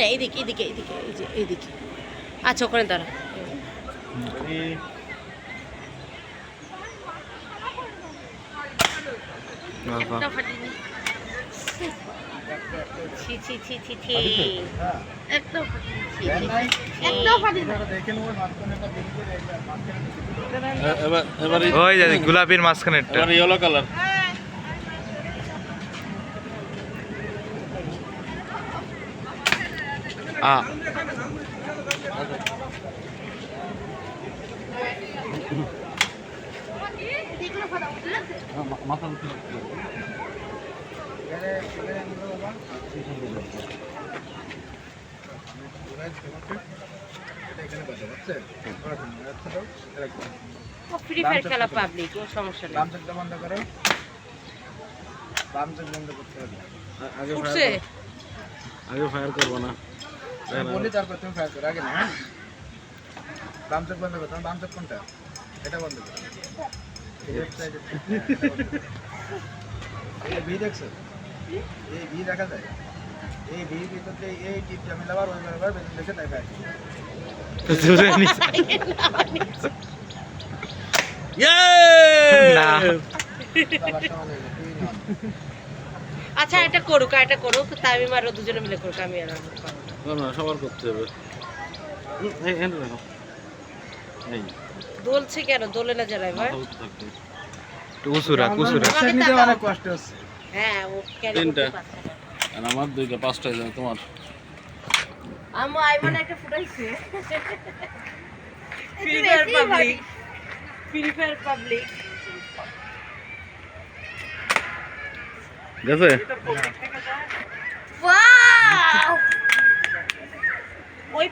না এইদিকে এইদিকে এইদিকে এই যে এইদিকে আচ্ছা ওখানে দাঁড়া। একটাও ফাটেনি। ছি ছি ছি ছি ছি একটাও ফাটেনি ছি, ছি, ছি, ছি। একটাও ফাটেনি এবার এবার ওই যে গোলাপির মাঝখানেরটা এবার ইয়েলো কালার আ মাথা ও ফ্রি ফায়ার খেলা পাবলিক ও সমস্যা নেই। বাম বন্ধ করো। করতে হবে। আগে উঠছে? আগে ফায়ার করব না। তারপর তুমি ফায়ার করো আগে না। হ্যাঁ? বাম চোখ বন্ধ করো তোমার বাম চোখ কোনটা? এটা বন্ধ করো। এই ভি দেখছ? এই ভি দেখা যায়? এই ভিতরে ওই বারবার বেতন দেখে তাই ফায়ার জোরে না হয়ে। আচ্ছা এটা করুক এটা করুক তামিম আর দুজনে মিলে করুক আমি আর না। না সবার করতে হবে। এই দোলছে কেন? দোলে না যারা এবার কুসুরা কুসুরা। নিতে অনেক কষ্ট হচ্ছে। হ্যাঁ ও ক্যারি তিনটা। আর আমার দুইটা পাঁচটায় যাবে তোমার। আমু আইমান একটা ফুটাইছে। Free Fire public Free Fire public গেছে? ওয়াও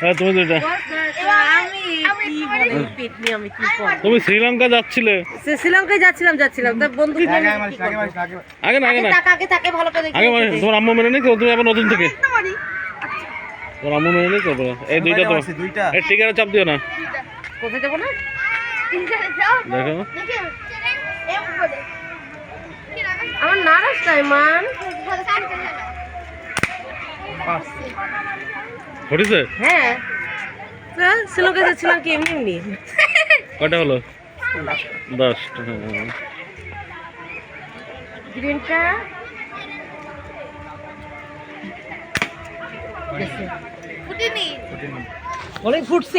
হ্যাঁ তুমি দুইটা আমি কি বলে পেট নিয়ে আমি কি করব তুমি শ্রীলঙ্কা যাচ্ছিলে? সে শ্রীলঙ্কায় যাচ্ছিলাম যাচ্ছিলাম। তা বন্ধু আগে আমার আগে না আগে না। আগে থাকে ভালো করে আগে মানে তোমার আম্মু মেনে নেই তুমি আবার নতুন থেকে। তোমার আম্মু মেনে নেই করব এই দুইটা তো। দুইটা। এই টিকাটা চাপ দিও না। কোথায় যাব না? দেখো। আমার নারাজ টাইমান ঘটেছে? হ্যাঁ। তা শ্রীলঙ্কায় যাচ্ছিলাম কি এমনি এমনি? কটা হলো? দশটা হ্যাঁ। গ্রিনটা অনেক ফুটছে।